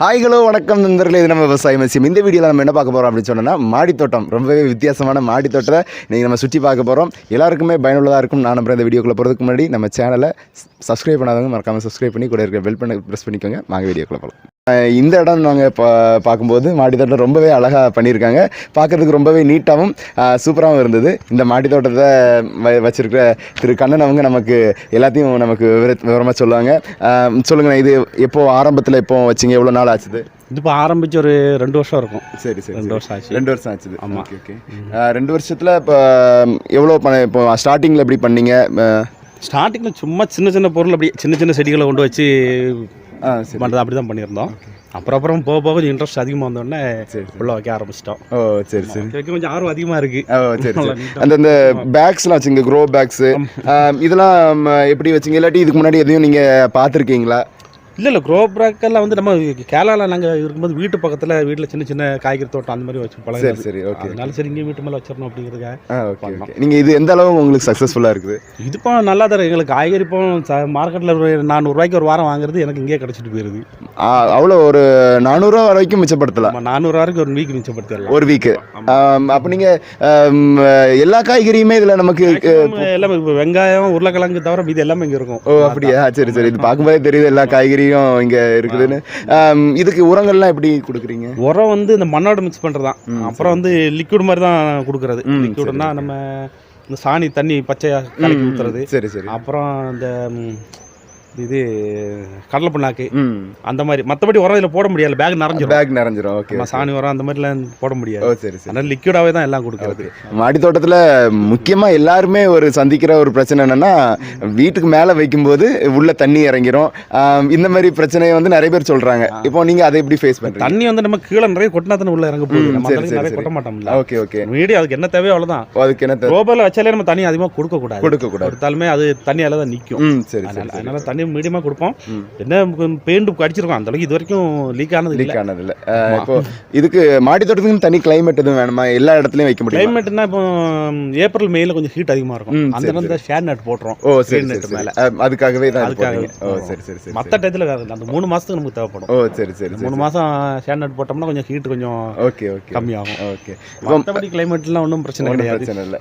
Hi hello வணக்கம் நண்பர்களே. இது நம்ம விவசாய மசியம் இந்த வீடியோவில் நம்ம என்ன பார்க்க போகிறோம் அப்படின்னு சொன்னோம்னா மாடித்தோட்டம். ரொம்பவே வித்தியாசமான மாடித்தோட்டத்தை நீங்கள் நம்ம சுற்றி பார்க்க போகிறோம் எல்லாருக்குமே பயனுள்ளதாக இருக்கும். நான் நம்புறேன் இந்த வீடியோக்குள்ளே போகிறதுக்கு முன்னாடி நம்ம சேனலை சப்ஸ்கிரைப் பண்ணாதவங்க மறக்காமல் சப்ஸ்கிரைப் பண்ணி கூட இருக்கிற பெல் பண்ண ப்ரெஸ் பண்ணிக்கோங்க. வாங்க வீடியோக்குள்ளே போகலாம் இந்த இடம் நாங்கள் பா பார்க்கும்போது மாடித்தோட்டம் ரொம்பவே அழகாக பண்ணியிருக்காங்க. பார்க்குறதுக்கு ரொம்பவே நீட்டாகவும் சூப்பராகவும் இருந்தது. இந்த மாடித்தோட்டத்தை வ வச்சிருக்கிற திரு கண்ணன் அவங்க நமக்கு எல்லாத்தையும் நமக்கு விவர விவரமாக சொல்லுவாங்க. சொல்லுங்கண்ணா இது எப்போ ஆரம்பத்தில் எப்போ வச்சிங்க? எவ்வளோ நாள் ஆச்சுது? இது இப்போ ஆரம்பிச்சு ஒரு ரெண்டு வருஷம் இருக்கும். சரி சரி ரெண்டு. வருஷம் ஆச்சு. ரெண்டு வருஷம் ஆச்சுது. ஆமா. Okay okay. ரெண்டு வருஷத்தில் இப்போ எவ்வளோ பண்ண இப்போ ஸ்டார்டிங்கில் எப்படி பண்ணீங்க? ஸ்டார்டிங்கில் சும்மா சின்ன சின்ன பொருள் அப்படி சின்ன சின்ன செடிகளை கொண்டு வச்சு பண்ணுறது அப்படி தான் பண்ணியிருந்தோம். அப்புறம் அப்புறம் போக போக கொஞ்சம் இன்ட்ரெஸ்ட் அதிகமாக வந்தோடனே உள்ள வைக்க ஆரம்பிச்சிட்டோம். ஓ சரி சரி. வைக்க கொஞ்சம் ஆர்வம் அதிகமாக இருக்குது ஓ சரி சரி. அந்த அந்த பேக்ஸ்லாம் வச்சுங்க க்ரோ பேக்ஸு இதெல்லாம் எப்படி வச்சிங்க? இல்லாட்டி இதுக்கு முன்னாடி எதையும் நீங்கள் பார்த்துருக்கீங்களா? இல்லை இல்லை க்ரோ ப்ராக்கெல்லாம் வந்து நம்ம கேரளாவில் நாங்கள் இருக்கும்போது வீட்டு பக்கத்தில் வீட்டில் சின்ன சின்ன காய்கறி தோட்டம் அந்த மாதிரி வச்சு சரி பழகம் சரி ஓகே அதனால சரி இங்கே வீட்டு மேலே வச்சிடணும் அப்படிங்கிறதுக்காக ஓகே நீங்கள் இது எந்த அளவு உங்களுக்கு சக்ஸஸ்ஃபுல்லாக இருக்குது? இது இப்போ நல்லா தர எங்களுக்கு காய்கறி இப்போ மார்க்கெட்டில் ஒரு நானூறுரூவாய்க்கு ஒரு வாரம் வாங்குறது எனக்கு இங்கே கிடச்சிட்டு போயிருது. அவ்வளோ ஒரு நானூறுரூவா வரைக்கும் மிச்சப்படுத்தலாம் நம்ம நானூறுரூவாய்க்கு ஒரு வீக் மிச்சப்படுத்திடலாம். ஒரு வீக்கு அப்போ நீங்கள் எல்லா காய்கறியுமே இதில் நமக்கு எல்லாமே வெங்காயம் உருளைக்கிழங்கு தவிர மீதி எல்லாமே இங்கே இருக்கும். ஓ அப்படியா? சரி சரி. இது பார்க்கும்போதே தெரியுது எல்லா காய்கறியும் இங்கே இருக்குதுன்னு. இதுக்கு உரங்கள்லாம் எப்படி கொடுக்குறீங்க? உரம் வந்து இந்த மண்ணோட மிக்ஸ் பண்ணுறது தான் அப்புறம் வந்து லிக்விட் மாதிரி தான் கொடுக்கறது. லிக்விட்னா நம்ம இந்த சாணி தண்ணி பச்சையாக கலக்கி ஊற்றுறது சரி சரி. அப்புறம் இந்த இது கடலை புண்ணாக்கு அந்த மாதிரி மற்றபடி உரம் இதில் போட முடியாது. பேக் நிறைஞ்சிரும். பேக் நிறைஞ்சிரும். ஓகே சாணி உரம் அந்த மாதிரிலாம் போட ஓ முடியாது சரி சரி. அதனால லிக்விடாகவே தான் எல்லாம் கொடுக்கறது. மாடி தோட்டத்தில் முக்கியமாக எல்லாருமே ஒரு சந்திக்கிற ஒரு பிரச்சனை என்னன்னா வீட்டுக்கு மேலே வைக்கும்போது உள்ள தண்ணி இறங்கிரும். இந்த மாதிரி பிரச்சனையை வந்து நிறைய பேர் சொல்றாங்க. இப்போ நீங்க அதை எப்படி ஃபேஸ் பண்றீங்க? தண்ணி வந்து நம்ம கீழே நிறைய கொட்டினா தானே உள்ள இறங்க போகுது. நம்ம நிறைய. கொட்ட மாட்டோம்ல. ஓகே ஓகே மீடியம் அதுக்கு என்ன தேவையோ அவ்வளோதான் அதுக்கு என்ன தேவை? ரோபோல வச்சாலே நம்ம தண்ணி அதிகமாக கொடுக்கக்கூடாது. கொடுக்க கூடாது கொடுத்தாலுமே அது தண்ணியால தான் நிற்கும் சரி சரி அதனால சரி தண்ணி மீடியமாக கொடுப்போம். என்ன பெயிண்ட் அடிச்சிருக்கோம். அந்த அளவுக்கு இது வரைக்கும் லீக் ஆனது இல்லை லீக் ஆனதில்ல அஹ், இப்போ இதுக்கு மாடி தோட்டத்துக்கு தனி கிளைமேட் எதுவும் வேணுமா? எல்லா இடத்துலயும் வைக்க முடியும்? கிளைமேட்னா இப்போ ஏப்ரல் மேல கொஞ்சம் ஹீட் அதிகமாக ம், இருக்கும் அந்த இந்த ஷேர் நட் போட்டுரும். ஓ சரி சரி மேல. அதுக்காகவே தான் இது அதுக்காக போடுறீங்க. ஓ சரி சரி சரி மற்ற டயத்தில் இல்லை அந்த மூணு மாசத்துக்கு நமக்கு தேவைப்படும். ஓ சரி சரி மூணு மாசம் ஷேர் நட் போட்டோம்னா கொஞ்சம் ஹீட் கொஞ்சம் ஓகே ஓகே. கம்மியாகும். ஓகே. மற்றபடி கிளைமேட்லாம் ஒன்றும் பிரச்சனை கிடையாது. பிரச்சனை இல்லை.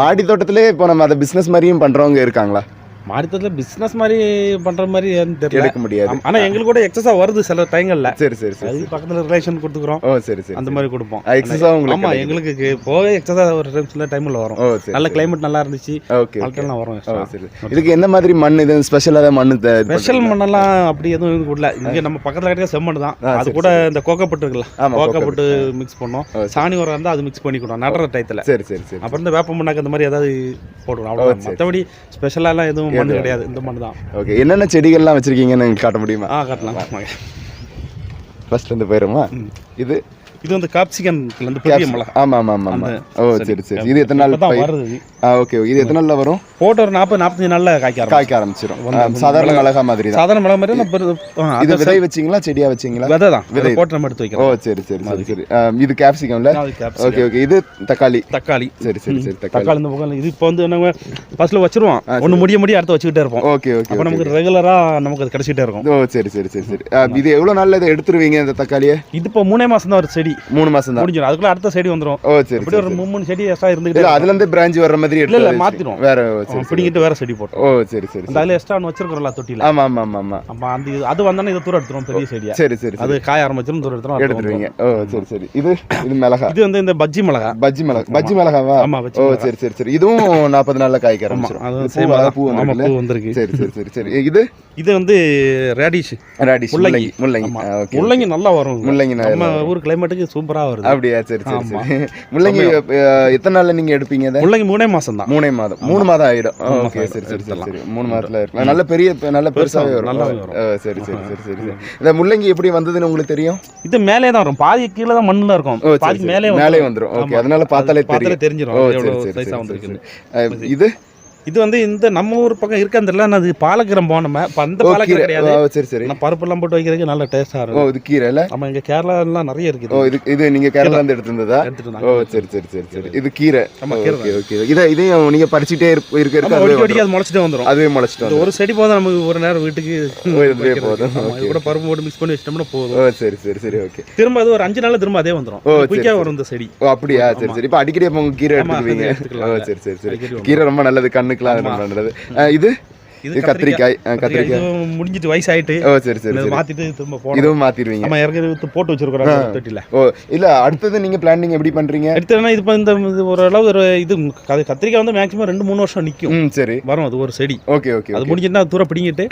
மாடி தோட்டத்திலே இப்போ நம்ம அதை பிஸ்னஸ் மாதிரியும் பண்றவங்க இருக்காங்களா? மாடித்தத்தில் பிஸ்னஸ் மாதிரி பண்ற மாதிரி எடுக்க முடியாது. ஆமா. ஆனா எங்களுக்கு கூட எக்ஸஸா வருது சில டைங்கள்ல. சரி சரி சரி பக்கத்துல ரிலேஷன் கொடுத்துக்கிறோம். ஓ சரி சரி அந்த மாதிரி கொடுப்போம். எக்ஸஸா உங்களுக்கு ஆமா கிடைக்குது. எங்களுக்கு போவே எக்ஸஸா ஒரு சில டைம்ல வரும். ஓ சரி நல்ல. கிளைமேட் நல்லா இருந்துச்சு. ஓகே ஆல்டெல்லாம் வரும் சரி இதுக்கு என்ன மாதிரி மண் இது? ஸ்பெஷலாக மண் த- இது ஸ்பெஷல்? மண்ணெல்லாம் அப்படி எதுவும் கொடுல இங்க நம்ம பக்கத்துல கிடைக்கிற செம்மண் தான். அது கூட இந்த கோக்கப்பட்டு இருக்குல்ல. கோக்கப்பட்டு மிக்ஸ் பண்ணோம். சாணி உரம் இருந்தால் அது மிக்ஸ் பண்ணிக்கணும் நடுற டயத்துல சரி சரி சரி. அப்புறம் இந்த வேப்ப மண்ணாக்கு அந்த மாதிரி ஏதாவது போடுவோம். அவ்வளோ. மற்றபடி ஸ்பெஷலாலாம் எதுவும் மண் கிடையாது. இந்த மண் தான். ஓகே என்னென்ன செடிகள்லாம் வச்சிருக்கீங்கன்னு காட்ட முடியுமா? ஆ காட்டலாம். ஃபர்ஸ்ட்ல இருந்து போயிருமா? ம். இது இது வந்து காப்சிகன் இந்த பெரிய மிளகா ஆமா ஆமா ஆமா ஆமா. ஓ சரி. சரி சரி. இது எத்தனை நாள் பயிர்? வருது. ஆ ஓகே இது எத்தனை நாள்ல வரும்? போட்டு ஒரு நாற்பது நாற்பத்தஞ்சு நாள்ல காய்க்க ஆரம்பிக்கும் காய்க்க ஆரம்பிச்சிடும் வந்து சாதாரண மிளகா மாதிரி தான் சாதாரண மிளகா மாதிரி இது விதை வச்சீங்களா செடியா வச்சீங்களா? விதை தான். விதை. போட்டு நம்ம எடுத்து ஓ வைக்கிறோம் சரி சரி சரி சரி. ஆ, இது கேப்சிகம்ல. Okay okay. இது தக்காளி. தக்காளி. சரி சரி சரி தக்காளி. இந்த பக்கம் இது இப்போ வந்து நம்ம ஃபர்ஸ்ட்ல வச்சிருவோம். ஒன்று முடிய முடிய அடுத்து வச்சுக்கிட்டே இருப்போம். ஓகே ஓகே அப்போ நமக்கு ரெகுலரா நமக்கு அது கிடைச்சிட்டே இருக்கும். ஓ சரி சரி சரி சரி. இது எவ்வளவு நாள்ல இதை எடுத்துருவீங்க இந்த தக்காளியை? இது இப்போ மூணே மாசம் தான் ஒரு செடி. மூணு மாசம் தான் முடிஞ்சிடும் அதுக்குள்ள அடுத்த செடி வந்துரும். ஓ சரி இப்படி ஒரு மூணு செடி எக்ஸ்ட்ரா இருந்துகிட்டே இருக்கும். அதுல இருந்து பிரான்ச் வர்ற மாதிரி இல்ல, இல்ல. வேற பிடிங்கிட்டு வேற செடி போட்டோம். ஓ சரி சரி அதுல எக்ஸ்ட்ரா ஒன்று வச்சிருக்கிறோம்ல தொட்டியில. ஆமா ஆமா ஆமா ஆமா. அந்த அது வந்தோடனே இதை தூரம் எடுத்துரும் பெரிய செடியா. சரி சரி அது காய ஆரம்பிச்சிடும் தூரம் எடுத்துரும் எடுத்துருவீங்க. ஓ சரி சரி. இது இது மிளகா. இது வந்து இந்த பஜ்ஜி மிளகா. பஜ்ஜி மிளகா. பஜ்ஜி மிளகாவா? ஆமா ஓ சரி சரி சரி. இதுவும் நாற்பது நாள்ல காய்க்க ஆமா ஆரம்பிச்சிடும் அது? அதான். பூ வந்திருக்கு. சரி சரி சரி சரி. இது? இது வந்து ரேடிஷ் ராடிஷ் முள்ளங்கி. முள்ளங்கி. முள்ளங்கி. நல்லா வரும். முள்ளங்கி நம்ம ஊர் கிளைமேட்டுக்கு சூப்பரா வருது. அப்படியா? சரி சரி. சரி. முள்ளங்கி எத்தனை நாள்ல நீங்க எடுப்பீங்க அதை முள்ளங்கி மூணே மாசம் தான். மூணே மாதம். மூணு மாதம் ஆயிடும். ஓகே சரி சரி சரி மூணு மாதத்துல இருக்கலாம் நல்ல பெரிய நல்ல பெருசாவே பெருசா வரும். சரி சரி சரி சரி சரி. இந்த முள்ளங்கி எப்படி வந்ததுன்னு உங்களுக்கு தெரியும்? இது மேலே தான் வரும். பாதி கீழே தான் மண்ணுல இருக்கும். பாதி மேலே மேலே வந்துரும். ஓகே. அதனால பார்த்தாலே பார்த்தாலே. அஹ், இது? இது வந்து இந்த நம்ம ஊர் பக்கம் இருக்க அந்த அது பாலக்கீரம் போனோம் இப்போ அந்த ஓ பாலக்கீரை கீரை. கிடையாது. ஓ சரி சரி. ஆனால் பருப்பெல்லாம் போட்டு வைக்கிறதுக்கு நல்ல டேஸ்ட்டாக ஓ இருக்கும். இது கீரை இல்ல? நம்ம இங்கே கேரளாலாம் நிறைய ஓ இருக்குது இது இது நீங்க கேரளா இருந்து எடுத்திருந்ததா? எடுத்துட்டு ஓ சரி சரி சரி சரி. இது கீரை. ஆமா, கீரை ஓகே ஓகே இதை இதையும் நீங்க பறிச்சுட்டே இருக்க இருக்க ஒடிக்க ஒடிக்க அது முளைச்சிட்டே வந்துடும் அதுவே முளைச்சிட்டு ஒரு செடி போதும் நமக்கு ஒரு நேரம் வீட்டுக்கு ஓ, இதுவே. போதும். இது கூட பருப்பு போட்டு மிக்ஸ் பண்ணி வச்சிட்டோம்னா போதும். ஓ சரி சரி சரி ஓகே. திரும்ப அது ஒரு அஞ்சு நாள்ல திரும்ப அதே வந்துடும் ஓ, குயிக்காக வரும் இந்த செடி. ஓ அப்படியா? சரி சரி. இப்போ அடிக்கடி உங்க கீரை எடுத்துக்குவீங்க. ஓ சரி சரி சரி. கீரை ரொம்ப நல்லது. கண்ணுக்குலாம் அது நல்லது ஆ, இது? இது கத்திரிக்காய். கத்திரிக்காய் முடிஞ்சிட்டு வயசாயிட்டு ஓ சரி சரி மாத்திட்டு திரும்ப போனோம் இதுவும் மாத்திடுவீங்க. நம்ம இறக்கி போட்டு வச்சிருக்கிறோம் தொட்டில ஓ இல்ல அடுத்தது நீங்க பிளானிங் எப்படி பண்றீங்க? எடுத்தோன்னா இது இந்த ஓரளவு ஒரு இது கத்திரிக்காய் வந்து மேக்ஸிமம் ரெண்டு மூணு வருஷம் நிற்கும் சரி. வரும் அது ஒரு செடி. ஓகே ஓகே அது முடிஞ்சுட்டுனா தூரம் பிடிங்கிட்டு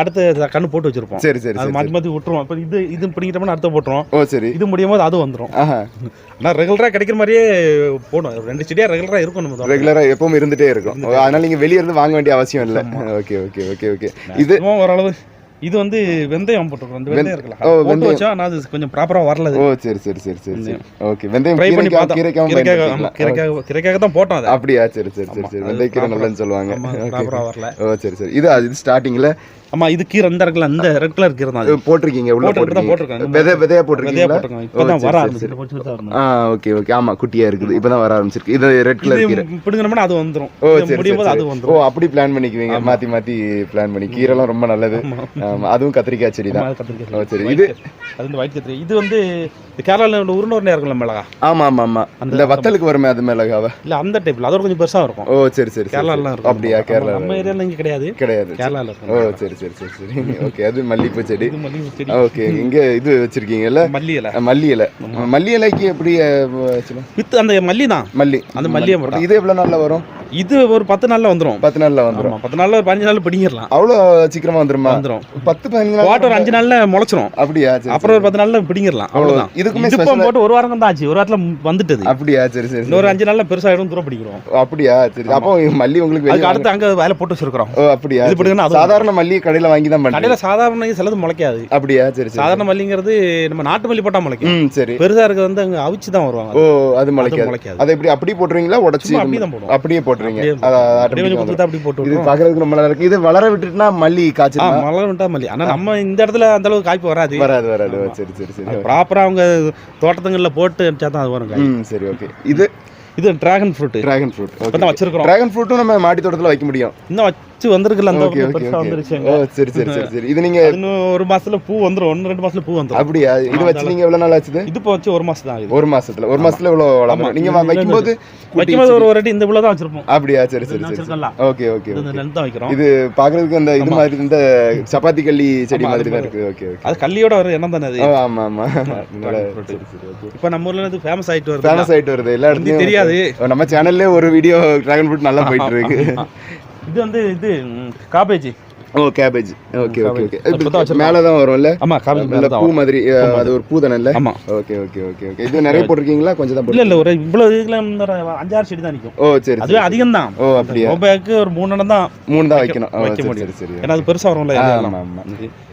அடுத்து கண்ணு போட்டு வச்சிருப்போம். சரி சரி அது மாற்றி மாற்றி விட்டுருவோம். இப்போ இது இது பிடிங்கிட்டோம்னா அடுத்த போட்டுரும் ஓ சரி. இது முடியும் போது அது வந்துடும் ஆஹா. ஆனால் ரெகுலராக கிடைக்கிற மாதிரியே போடும் ரெண்டு செடியாக ரெகுலராக இருக்கும் நம்ம. ரெகுலரா எப்பவும் இருந்துட்டே இருக்கும். அதனால நீங்க வெளிய இருந்து வாங்க வேண்டிய அவசியம் இல்ல. ஓகே ஓகே ஓகே ஓகே இது maximum ஓரளவு இது வந்து வெந்தயம் போட்டுருக்கோம். இந்த வெந்தயம் இருக்கலாம் ஓ, வெந்தயம். வச்சா ஆனால் அது கொஞ்சம் ப்ராப்பராக வரல ஓ சரி சரி சரி சரி சரி. ஓகே வெந்தயம் ட்ரை பண்ணி கீரைக்காகவும் கீரைக்காக கீரைக்காக கீரைக்காக தான் போட்டோம் அதை. அப்படியா? சரி சரி சரி சரி. வெந்தயக்கீரை நல்லதுன்னு சொல்லுவாங்க. ஆமா ஓகே ப்ராப்பராக வரல. ஓ சரி சரி. இது அது இது ஸ்டார்டிங்ல ஆமா இது கீரை இந்த இருக்குல்ல இந்த ரெட் கலர் கீரை தான். போட்டிருக்கீங்க உள்ள போட்டிருக்கீங்க. விதை விதையா போட்டிருக்கோம் இப்பதான் வர சரி, ஆரம்பிச்சு கொஞ்சம் கொஞ்சம் தான் ஆ ஓகே ஓகே ஆமா குட்டியா இருக்குது. இப்பதான் வர ஆரம்பிச்சிருக்கு. இது ரெட் கலர் கீரை. இது பிடுங்கினோம்னா அது வந்துரும். ஓ சரி அது சரி. ஓ வந்துரும் அப்படி பிளான் பண்ணிக்குவீங்க. மாத்தி மாத்தி பிளான் பண்ணி. கீரைலாம் ரொம்ப நல்லது. அதுவும் கத்திரிக்காய் செடி தான். ஓ சரி. இது. அது இந்த ஒயிட் கத்திரி. இது வந்து கேரளால உருண்டை இருக்குல்ல மிளகா? ஆமா ஆமா ஆமா. அந்த வத்தலுக்கு வருமே அது மிளகாவ? இல்ல அந்த டைப்ல அதோட கொஞ்சம் பெருசா இருக்கும். ஓ சரி சரி சரி இருக்கும். அப்படியா? கேரளா நம்ம ஏரியால இங்க கிடையாது. கிடையாது. கேரளால ஓ இருக்கும் சரி. சரி சரி சரி ஓகே அது மல்லிகைப்பூ செடி. ஓகே இங்க இது வச்சிருக்கீங்கல்ல? மல்லி இலை. மல்லி இலை. மல்லி இலைக்கு எப்படி? வித்து அந்த மல்லி தான் மல்லி. அந்த மல்லியை போட்டா. இது எவ்வளவு நாள்ல வரும்? இது ஒரு பத்து நாள்ல வந்துரும். பத்து நாள்ல வந்துரும். ஆமா பத்து நாள்ல ஒரு பதினஞ்சு நாள்ல பிடிங்கிடலாம். அவ்வளோ சீக்கிரமா வந்துருமா? வந்துரும். பத்து பதினஞ்சு நாள் வாட்டர் ஒரு அஞ்சு நாள்ல முளைச்சிரும். அப்படியா? அப்புறம் ஒரு பத்து நாள்ல பிடிங்கிடலாம். அவ்வளவுதான். இதுக்குமே இது இப்போ போட்டு ஒரு வாரம் தான் ஆச்சு. ஒரு வாரத்துல வந்துட்டது. அப்படியா? சரி சரி. இன்னொரு அஞ்சு நாள்ல பெருசாயிடும் தூரம் பிடிக்கிறோம் அப்படியா? சரி அப்போ மல்லி உங்களுக்கு அதுக்கு அடுத்து அங்க வேலை போட்டு வச்சிருக்கிறோம். ஓ அப்படியா? இது. அது சாதாரண மல்லி கடையில வாங்கி தான் கடையில சாதாரண சிலது முளைக்காது. அப்படியா? சரி சாதாரண மல்லிங்கிறது நம்ம நாட்டு மல்லி போட்டா முளைக்கும். சரி. பெருசா இருக்கிறது வந்து அங்க அவிச்சு தான் வருவாங்க. ஓ அது முளைக்காது. முளைக்காது. அதை எப்படி அப்படி போட்டுறீங்களா உடைச்சி அப்படியே தான் போடுவோம். அப்படியே போட்டுறீங்க. அப்படி போட்டு இது விட்டுருவோம் பாக்குறதுக்கு ரொம்ப நல்லா இருக்கு. இது வளர விட்டுட்டுனா மல்லி காய்ச்சல் மலர் விட்டா மல்லி. ஆனா நம்ம இந்த இடத்துல அந்த அளவுக்கு காய்ப்பு வராது. வராது வராது. சரி சரி சரி. ப்ராப்பரா அவங்க தோட்டத்துங்கள்ல போட்டு அனுப்பிச்சா தான் அது வரும் சரி ஓகே. இது இது டிராகன் ஃப்ரூட் டிராகன் ஃப்ரூட் இப்போ தான் வச்சிருக்கிறோம். டிராகன் ஃப்ரூட்டும் நம்ம மாடி தோட்டத்துல வைக்க முடியும். இன்னும் வச்சு வந்திருக்குல்ல அந்த பெருசா சரி சரி சரி சரி. இது நீங்க இன்னும் ஒரு மாசத்துல பூ வந்துரும். ஒன்னு ரெண்டு மாசத்துல பூ வந்துரும். அப்படியா? இது வச்சு நீங்க எவ்வளவு நாள் ஆச்சுது? இது வச்சு ஒரு மாசம் தான் ஒரு மாசத்துல. ஒரு மாசத்துல எவ்வளவு வளரும் நீங்க வைக்கும்போது வைக்கும்போது ஒரு ஒரு இந்த இவ்வளவு தான் வச்சிருப்போம். அப்படியா? சரி சரி சரி ஓகே ஓகே தான் வைக்கிறோம். இது பாக்குறதுக்கு அந்த இது மாதிரி இந்த சப்பாத்தி கள்ளி செடி மாதிரி தான் இருக்கு. Okay okay. அது கல்லியோட வர எண்ணம் தானே அது? ஆமா ஆமா. இப்போ நம்ம ஊர்ல இது ஃபேமஸ் ஆயிட்டு வருது ஃபேமஸ் ஆயிட்டு வருது. எல்லா இடத்துலயும் தெரியாது. நம்ம சேனல்லே ஒரு வீடியோ டிராகன் ஃப்ரூட் நல்லா போயிட்டு இருக்கு. இது வந்து இது cabbage oh cabbage okay okay okay. மேல தான் வரும்ல? ஆமா காபேஜ் இல்ல பூ மாதிரி அது ஒரு பூ தானே இல்ல? ஆமா. ஓகே ஓகே ஓகே ஓகே இது நிறைய போட்டிருக்கீங்களா? கொஞ்சம் தான் இல்ல இல்ல ஒரு இவ்வளவு இதுல அஞ்சாறு செடி தான் நிக்கும். ஓ சரி அதுவே அதிகம் தான் ஓ அப்படியா? கோபேக்கு ஒரு மூணு இடம் தான் மூணு தான் வைக்கணும். வைக்க சரி முடியும். சரி சரி ஏன்னா அது பெருசா வரும்ல. ஆமா ஆமா.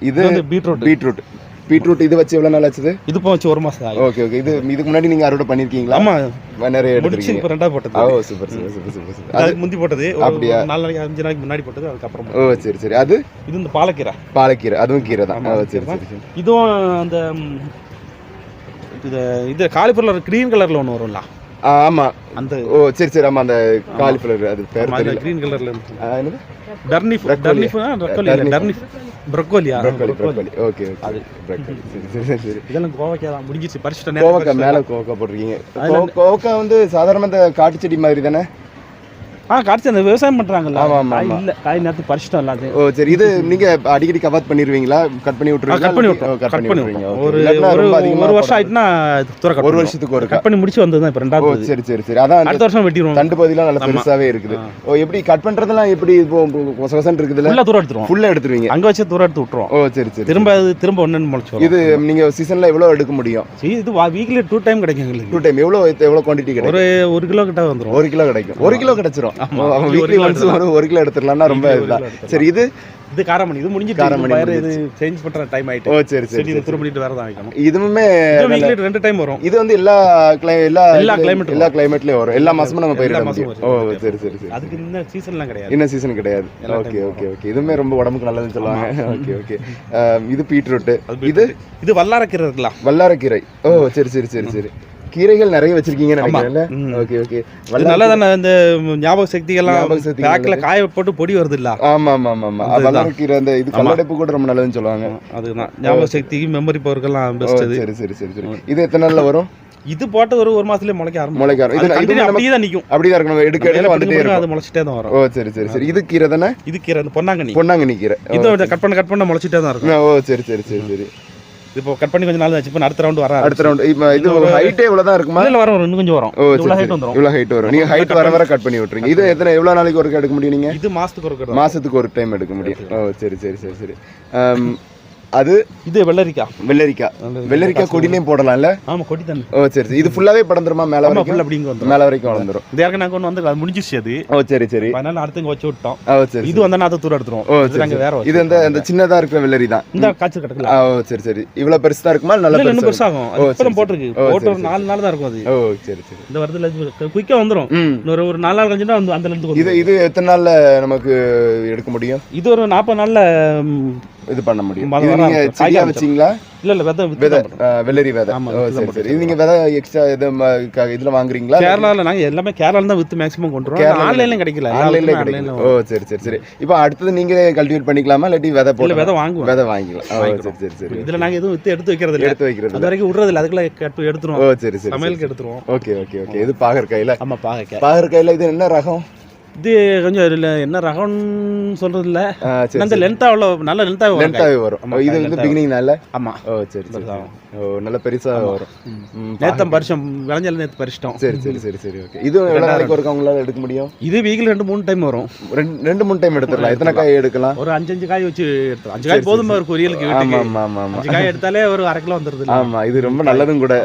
இது வந்து பீட்ரூட் பீட்ரூட் பீட்ரூட் இது வச்சு எவ்வளவு நாள் ஆச்சுது? இது இப்போ வச்சு ஒரு மாசம் ஆகுது. ஓகே ஓகே இது இதுக்கு முன்னாடி நீங்க அறுவடை பண்ணிருக்கீங்களா? ஆமா. நிறைய முடிச்சு இப்போ ரெண்டாவது போட்டது. ஓ super super super super super. அது அதுக்கு முந்தி போட்டது. அப்படியா? நாலு நாளைக்கு அஞ்சு நாளைக்கு முன்னாடி போட்டது அதுக்கப்புறம் ஓ சரி சரி. அது? இது இந்த பாலக்கீரை. பாலக்கீரை. அதுவும் கீரை தான். ஓ சரி இதுவும் அந்த இது இது காலிஃபிளவர் கிரீன் கலர்ல ஒன்று வரும்ல. ஆ, ஆமா. அந்த ஓ சரி சரி ஆமா அந்த காலிஃபிளவர் அது பேர் தெரியல. கிரீன் கலர்ல ஆ, என்னது? Turnip Broccoli. Turnip broccoli Turnip. Turnip ப்ரொக்கோலியா broccoli broccoli okay okay broccoli சரி சரி சரி இதெல்லாம் கோவக்காய் தான் முடிஞ்சிச்சு பறிச்சுட்டேன் கோவக்காய் மேல கோவக்காய் போட்டிருக்கீங்க. கோ- கோவக்காய் வந்து சாதாரண இந்த காட்டு செடி மாதிரி தானே? ஆ காட்சி அந்த விவசாயம் பண்றாங்கல்ல. ஆமா, ஆமா, காய் ஆமா. இல்ல காய் நேரத்து பறிச்சிட்டோம் எல்லாத்தையும். ஓ சரி இது நீங்க அடிக்கடி கவாத் பண்ணிடுவீங்களா கட் பண்ணி விட்டுருவீங்களா? கட் பண்ணி ஓ, விட்டோம் கட் பண்ணி விட்டுருவீங்க. ஒரு ஒரு வருஷம் ஆயிட்டுனா துறை கட் ஒரு. வருஷத்துக்கு ஒரு கட் பண்ணி முடிச்சு வந்தது தான் இப்போ ஓ ரெண்டாவது சரி சரி சரி. அதான் அடுத்த வருஷம் வெட்டிடுவோம். தண்டு பகுதியெல்லாம் நல்ல ஆமா. பெருசாவே இருக்குது. ஓ எப்படி கட் பண்றதெல்லாம் எப்படி இப்போ கொசகசன் இருக்குதுல்ல? ஃபுல்லா தூரம் எடுத்துருவோம். ஃபுல்லா எடுத்துருவீங்க. அங்க வச்சு தூரம் எடுத்து விட்டுருவோம். ஓ சரி சரி திரும்ப அது திரும்ப ஒன்னு முளைச்சு வரும் இது நீங்க சீசன்ல எவ்வளவு எடுக்க முடியும்? இது வீக்லி டூ டைம் கிடைக்கும் டூ டைம் எவ்வளவு எவ்வளவு குவாண்டிட்டி கிடைக்கும்? ஒரு ஒரு கிலோ கிட்ட வந்துரும். ஒரு கிலோ கிடைக்கும். ஒரு கிலோ கிடைச்சிரும். ஆமா. அவன் ஒரு வீக்லி கிலோ ஒன்ஸ் ஒரு ஒரு கிலோ எடுத்துடலாம்னா ரொம்ப இதுதான். சரி இது? இது காரமணி. இது முடிஞ்சிட்டு காரமணி இது சேஞ்ச் பண்ற டைம் ஆயிட்டு. ஓ சரி சரி இதை துரு பண்ணிட்டு வேற தான் வைக்கணும். இதுவுமே இது வீக்லி ரெண்டு டைம் வரும். இது வந்து எல்லா எல்லா எல்லா climate எல்லா கிளைமேட்லயும் வரும். எல்லா மாசமும் நம்ம பயிரிட முடியும். ஓ. சரி சரி சரி அதுக்கு இந்த சீசன்லாம் கிடையாது. என்ன சீசன் கிடையாது. Okay okay okay. இதுவுமே ரொம்ப உடம்புக்கு நல்லதுன்னு சொல்லுவாங்க. Okay okay. இது பீட்ரூட் இது? இது வல்லாரக்கீரை இருக்கலாம் வல்லாரக்கீரை. ஓ சரி சரி சரி சரி. கீரைகள் நிறைய வச்சிருக்கீங்கன்னு ம். Okay okay. நல்லா தானே இந்த ஞாபக சக்தி எல்லாம் ஞாபக சக்தி பேக்ல காய போட்டு பொடி வருது இல்ல ஆமா ஆமா ஆமா ஆமா அதுதான். வல்லாரக்கீரை அந்த இது கல்லடைப்பு கூட ரொம்ப நல்லதுன்னு சொல்லுவாங்க. அதுதான். ஞாபக சக்தி மெமரி பவருக்கெல்லாம் பெஸ்ட் சரி சரி சரி சரி. இது எத்தனை நாள்ல வரும்? இது போட்டு ஒரு ஒரு மாசத்துலயே முளைக்க ஆரம்பிக்கும் முளைக்க ஆரம்பி- இது இது இது கண்டினியூ நம்ம அப்படியே தான் நிக்கும். அப்படிதான் இருக்கணும். எடுக்க எடுக்க வந்துட்டே பிடுங்க இருக்கும். அது முளைச்சிட்டே தான் வரும். ஓ சரி சரி சரி. இது கீரை தானே? இது கீரை அந்த பொன்னாங்கண்ணி. பொன்னாங்கண்ணி கீரை. இது கட் பண்ண கட் பண்ண முளைச்சிட்டே தான் இருக்கும். ஓ சரி சரி சரி சரி. இப்போ கட் பண்ணி கொஞ்ச நாள் ஆச்சு. இப்போ அடுத்த ரவுண்ட் வர அடுத்த ரவுண்ட் இப்போ இது ஹைட்டே இவ்வளவுதான் இருக்குமா? இல்ல வரும் இன்னும் கொஞ்சம் வரும். ஓ height வந்துரும். இவ்வளோ ஹைட் வரும். நீங்க ஹைட் வர வர கட் பண்ணி விட்டுறீங்க இது எத்தனை எவ்வளவு நாளைக்கு ஒருக்கா எடுக்க முடியும் நீங்க? இது மாசத்துக்கு ஒரு மாசத்துக்கு ஒரு டைம் எடுக்க முடியும். ஓ சரி சரி சரி சரி. ஆம், அது இது வெள்ளரிக்காய் வெள்ளரிக்காய் வெள்ளரிக்காய் கொடிலையும் போடலாம்ல? ஆமா கொடி தண்ணி. ஓ சரி இது ஃபுல்லாவே படந்துருமா மேல வரைக்கும்? அப்படிங்க வந்துரும். மேல வரைக்கும் வளர்ந்துரும். இந்த ஏற்கனவே நாங்க ஒன்று வந்து அது முடிஞ்சிச்சு அது. ஓ சரி சரி. அதனால அடுத்து இங்க வச்சு விட்டோம். ஓ சரி இது வந்தா அதை தூர எடுத்துருவோம். ஓ இது சரி. வேற இது இந்த இந்த சின்னதா இருக்கிற வெள்ளரி தான். இந்த காய்ச்சல் கிடக்கல ஓ சரி சரி. இவ்வளவு பெருசா இருக்குமா? நல்ல பெருசா பெருசாகும். இப்பதான் போட்டிருக்கு. போட்டு ஒரு நாலு நாள் தான் இருக்கும் அது. ஓ சரி சரி. இந்த வருதுல குயிக்கா வந்துரும். இன்னொரு ஒரு நாலு நாள் கழிச்சுன்னா அந்த அந்த இது. இது எத்தனை நாள்ல நமக்கு எடுக்க முடியும்? இது ஒரு நாற்பது நாள்ல இது பண்ண முடியும். நீங்க. செடியா வச்சீங்களா? இல்ல இல்ல விதை விதை வெள்ளரி விதை. சரி சரி. நீங்க விதை எக்ஸ்ட்ரா இது இதுல வாங்குறீங்களா? கேரளால நாங்க எல்லாமே கேரளால தான் வித்து மேக்ஸிமம் கொண்டு வரோம். ஆன்லைன்லயும் கிடைக்கல. ஆன்லைன்ல ஆன்லைன்ல ஓ சரி சரி சரி. இப்போ அடுத்தது நீங்களே கல்டிவேட் பண்ணிக்கலாமா? இல்லாட்டி விதை இல்ல போட விதை வாங்குவோம். விதை வாங்கிக்கலாம். ஓ. சரி சரி சரி. இதுல நாங்க எதுவும் வித்து எடுத்து வைக்கிறது இல்ல. எடுத்து வைக்கிறது அது வரைக்கும் விடுறது இல்ல. அதுக்குள்ள கட்டு எடுத்துருவோம். ஓ சரி சரி சமையலுக்கு எடுத்துருவோம். Okay okay okay. இது பாகற்காயில ஆமா பாகக்காய் பாகற்காயில இது என்ன ரகம்? இது கொஞ்சம் இல்ல என்ன ரகம்னு சொல்றது இல்ல அந்த லென்த்தா உள்ள நல்ல லென்த்தா வரும். லென்த்தாவே வரும். இது வந்து length ஆ பிகினிங் நாள்ல ஆமா. ஓ சரி சரி. ஓ நல்ல பெருசா வரும். நேத்தம் பரிசம் விளைஞ்சல் நேத்து பரிசிட்டோம். சரி சரி சரி சரி ஓகே இது எவ்வளவு நாளைக்கு ஒருக்கா உங்களால எடுக்க முடியும்? இது வீக்கில் ரெண்டு மூணு டைம் வரும். ரெண்டு ரெண்டு மூணு டைம் எடுத்துடலாம். எத்தனை காய் எடுக்கலாம்? ஒரு அஞ்சு அஞ்சு காய் வச்சு எடுத்தோம் அஞ்சு காய் போதும் ஒரு பொரியலுக்கு ஆமா வீட்டுக்கு. ஆமா ஆமா ஆமா. அஞ்சு காய் எடுத்தாலே ஒரு அரை கிலோ வந்துருது இல்ல? ஆமா இது ரொம்ப நல்லதும் கூட.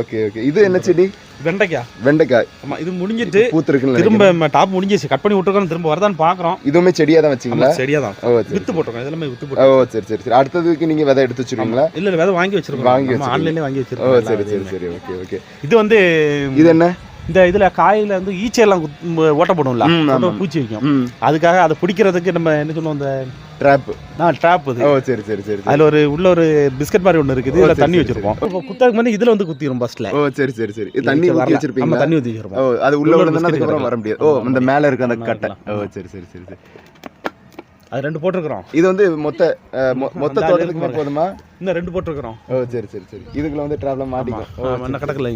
Okay okay. இது என்ன செடி? வெண்டைக்காய் வெண்டைக்காய். ஆமா இது முடிஞ்சிட்டு பூத்திருக்குன்னு திரும்ப டாப் முடிஞ்சிச்சு கட் பண்ணி விட்டுருக்கோம் திரும்ப வருதான்னு பாக்குறோம். இதுவுமே செடியா தான் வச்சீங்களா? சரியா தான் ஓ சரி வித்து போட்டிருக்கோம். இதெல்லாமே வித்து ஓ போட்டோம் சரி சரி சரி. அடுத்ததுக்கு நீங்க விதை எடுத்து வச்சிருவீங்களா இல்ல இல்ல விதை வாங்கி வச்சிருக்கோம். வாங்கி. ஆன்லைன்ல வாங்கி ஓ வச்சிருக்கோம். சரி எல்லா சரி இதுவுமே. சரி ஓகே ஓகே. இது வந்து இது என்ன? இந்த இதுல காயில வந்து ஈச்சையெல்லாம் ஓட்ட போடும்ல. பூச்சி வைக்கும். அதுக்காக அதை பிடிக்கிறதுக்கு நம்ம என்ன சொல்லுவோம் அந்த ட்ராப் நான் ட்ராப் இது. ஓ சரி சரி சரி. அதுல ஒரு உள்ள ஒரு பிஸ்கட் மாதிரி ஒண்ணு இருக்குது. ஓ, இதுல தண்ணி சரி, வச்சிருப்போம். இப்போ குத்தாக்கு வந்து இதுல வந்து குத்திரும் பஸ்ல ஓ சரி சரி சரி. தண்ணி ஊத்தி ஆமா வச்சிருப்பீங்களா? தண்ணி ஓ வச்சிருப்போம். அது உள்ள விழுந்தா அதுக்கப்புறம் வர முடியாது. ஓ அந்த மேல இருக்க அந்த கட்டை. ஓ சரி சரி சரி சரி. அது ரெண்டு போட்டிருக்கிறோம். இது வந்து மொத்த மொத்த அளவுக்கு போதுமா? இன்னும் ரெண்டு போட்டிருக்கிறோம். ஓ சரி சரி சரி. இதுக்குள்ள வந்து டிராவல மாட்டிக்கும் ஓ ஆமா, இன்னும் கிடக்கல.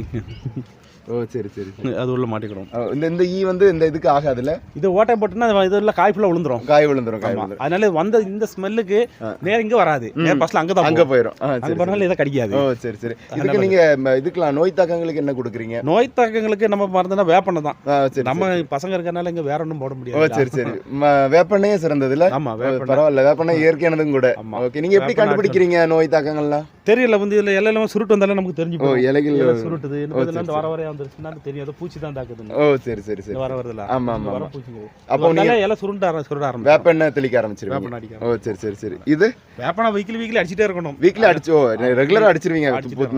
ஓ சரி சரி சரி. அது உள்ள மாட்டிக்கிறோம். ஓ, இந்த இந்த ஈ வந்து இந்த இதுக்கு ஆகாதுல்ல? இது ஓட்டை போட்டுன்னா அது இதுல காய் ஃபுல்லா விழுந்துரும். காய் விழுந்துரும் காய் அதனால வந்த இந்த ஸ்மெல்லுக்கு நேரம் இங்க வராது. பஸ்ல அங்க தான் அங்க போயிரும். ஆ, அங்க சரி போனாலும் இதை கடிக்காது. ஓ சரி சரி. இதுக்கு நீங்க ம, இதுக்கெல்லாம் நோய் தாக்கங்களுக்கு என்ன கொடுக்குறீங்க? நோய் தாக்கங்களுக்கு நம்ம மருந்துனா வேப்பண்ணை தான். சரி நம்ம பசங்க இருக்கறனால இங்க வேற ஒண்ணும் போட ஓ முடியாது. சரி சரி. ம, வேப்பெண்ணையே சிறந்ததுல ஆமா ஓ, வேப்பண்ணை. பரவாயில்ல. வேப்பெண்ணெய் இயற்கையானதும் கூட. ஓகே நீங்க எப்படி கண்டுபிடிக்கிறீங்க நோய் தாக்கங்கள்லாம் தெரியல வந்து இதுல எல்லாம் சுருட்டு வந்தாலும் நமக்கு தெரிஞ்சு ஓ இலைகள் இலை சுருட்டுது இந்த வர வரையா வந்துருச்சுன்னா தெரியும் அது பூச்சி தான் தாக்குதுன்னு ஓ சரி சரி சரி. வர வருதுல ஆமா, இந்த ஆமா, வர. பூச்சிங்க அப்போ நீங்க அப்போ இலை சுருண்ட ஆர- சுருட ஆரம்பிக்கும் வேப்பெண்ணெய் தெளிக்க ஆரம்பிச்சிருவீங்க. வேப்பண்ணை அடிக்க ஓ சரி சரி சரி. இது? வேப்பனா வீக்லி வீக்லி அடிச்சிட்டே இருக்கணும். வீக்லி அடிச்சு ஓ ரெகுலரா அடிச்சிருவீங்க.